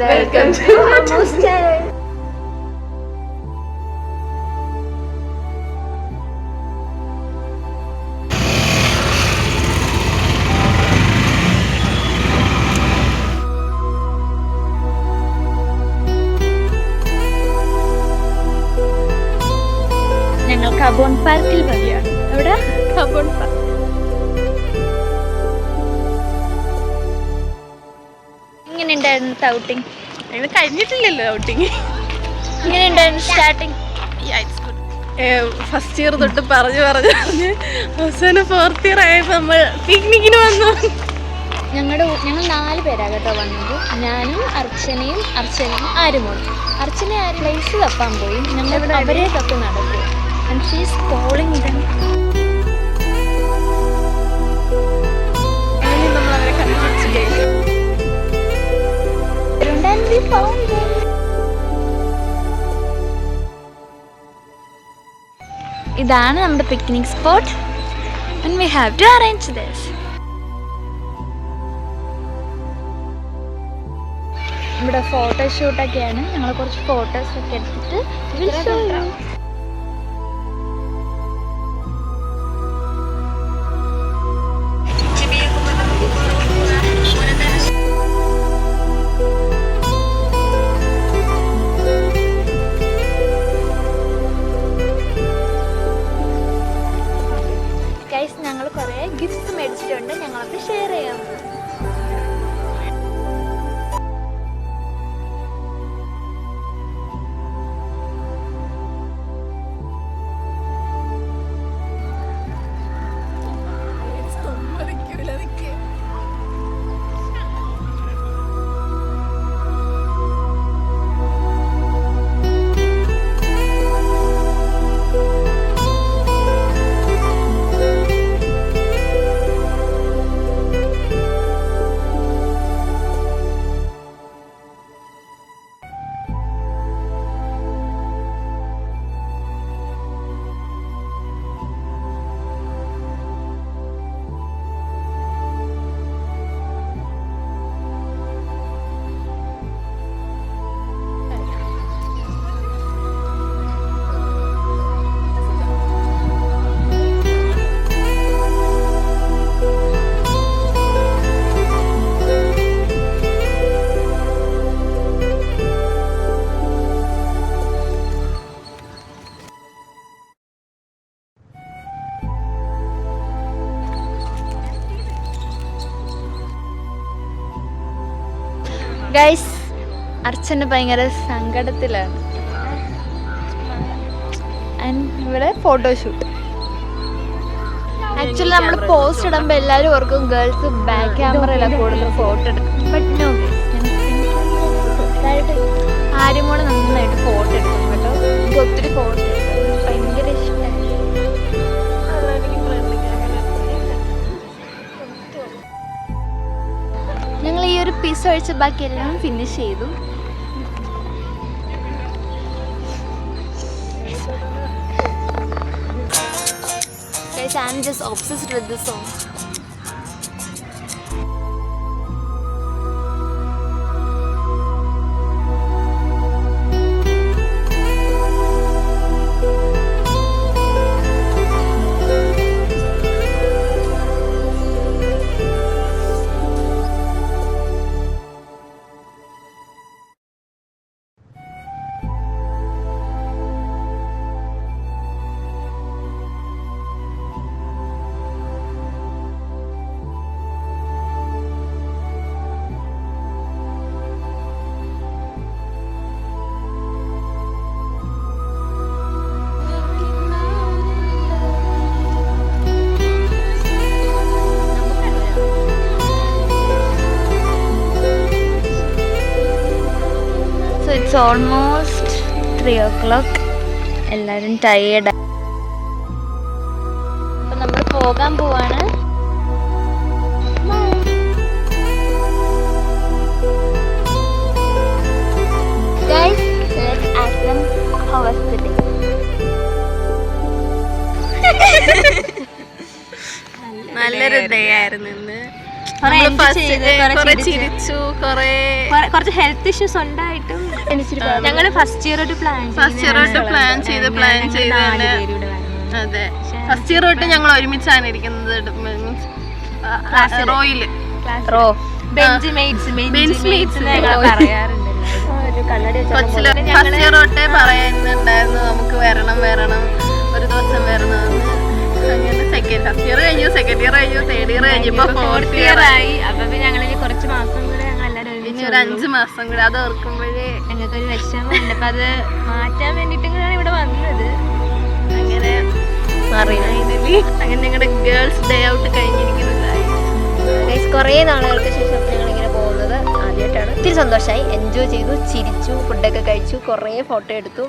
Welcome to ഞങ്ങൾ come on പാർക്കിൽ വരികയാണ് എവിടെ കബോൺ പാർക്ക് എങ്ങനെ ഉണ്ടായിരുന്നു ഔട്ടിങ് കഴിഞ്ഞിട്ടില്ലല്ലോ ഔട്ടിങ് എങ്ങനെ ഉണ്ടായിരുന്നു സ്റ്റാർട്ടിങ് ഫസ്റ്റ് ഇയർ തൊട്ട് പറഞ്ഞു പറഞ്ഞു പറഞ്ഞ് അവസാനം ഫോർത്ത് ഇയർ ആയപ്പോൾ നമ്മൾ പിക്നിക്കിന് വന്നു. ഞങ്ങളുടെ ഞങ്ങൾ നാല് പേരാ കേട്ടോ വന്നത്. ഞാനും അർച്ചനയും അർച്ചനയും ആരുമോളും. അർച്ചന ആ പ്ലേസ് തപ്പാൻ പോയി. ഞങ്ങൾ അവരെ തപ്പി നടക്കും ആൻഡ് ഷീസ് കോളിംഗ് ദം ഇതാണ് നമ്മുടെ picnic spot and we have to arrange this ഇവിടെ ഫോട്ടോഷൂട്ടൊക്കെയാണ് ഞങ്ങൾ കുറച്ച് ഫോട്ടോസ് ഒക്കെ എടുത്തിട്ട് official. ഗൈസ് അർച്ചന ഭയങ്കര സങ്കടത്തിലാണ്. ഇവിടെ ഫോട്ടോഷൂട്ട് ആക്ച്വലി നമ്മൾ പോസ്റ്റ് ഇടുമ്പോൾ എല്ലാവരും ഓർക്കും ഗേൾസ് ബാക്ക് ക്യാമറയിലാണ് കൂടുതൽ ഫോട്ടോ എടുക്കും ബട്ട് നോ ആര്യമോൾ നന്നായിട്ട് ഫോട്ടോ എടുക്കും കേട്ടോ. ഒത്തിരി ഫോട്ടോ എടുക്കും. ഭയങ്കര ഇഷ്ടമായി ഒരു പീസ് ഒഴിച്ച് ബാക്കി എല്ലാം ഫിനിഷ് ചെയ്തു I I'm just obsessed with this song. So it's almost three o'clock എല്ലാവരും ടയേർഡ് അപ്പം നമ്മൾ പോകാൻ പോവാണ്. നല്ലൊരു ഡേ ആയിരുന്നു ഇന്ന്. കുറച്ച് ഹെൽത്ത് ഇഷ്യൂസ് ഉണ്ടായിട്ടും ഞങ്ങൾ first year plan first year തൊട്ട് പ്ലാൻ ചെയ്ത് പ്ലാൻ ചെയ്ത് അതെ. ഫസ്റ്റ് ഇയർ തൊട്ട് ഞങ്ങൾ ഒരുമിച്ചാണ് ഇരിക്കുന്നത്. Means റോയിൽ row. Bench mates bench. Mates പറയാറുണ്ട്. കൊച്ചിൽ ഫസ്റ്റ് ഇയർ തൊട്ടേ പറയുന്നുണ്ടായിരുന്നു നമുക്ക് വരണം വരണം. ഒരു ദിവസം വരണം അങ്ങനെ സെക്കൻഡ് ഫസ്റ്റ് ഇയർ കഴിഞ്ഞു സെക്കൻഡ് ഇയർ കഴിഞ്ഞു തേർഡ് ഇയർ കഴിഞ്ഞു ഇപ്പൊ ഫോർത്ത് ഇയർ ആയി. അപ്പൊ ഞങ്ങളിനി കുറച്ച് മാസം ഇനി ഒരു അഞ്ച് മാസം കൂടെ അത് ഓർക്കുമ്പോഴേ ഞങ്ങൾക്ക് ഒരു വിഷമമുണ്ട്. അപ്പൊ അത് മാറ്റാൻ വേണ്ടിട്ടും കൂടെയാണ് ഇവിടെ വന്നത്? അങ്ങനെ ഫൈനലി അങ്ങനെ ഞങ്ങളുടെ ഗേൾസ് ഡേ ഔട്ട് കഴിഞ്ഞിരിക്കുന്നതായി. കുറേ നാളുകൾക്ക് ശേഷം ഞങ്ങളിങ്ങനെ പോകുന്നത് ആദ്യമായിട്ടാണ് ഒത്തിരി സന്തോഷമായി എൻജോയ് ചെയ്തു ചിരിച്ചു ഫുഡൊക്കെ കഴിച്ചു കുറേ ഫോട്ടോ എടുത്തു.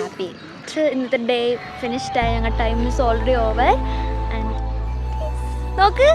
ഹാപ്പി ഇന്നത്തെ ഡേ ഫിനിഷ്ഡ് ആയി. ഞങ്ങൾ time is already over and നോക്ക്.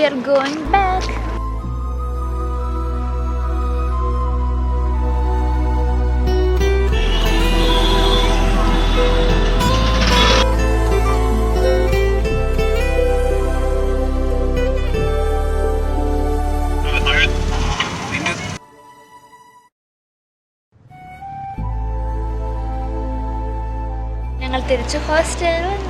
we are going back. ഞങ്ങൾ തിരിച്ചു ഹോസ്റ്റലിൽ വന്നു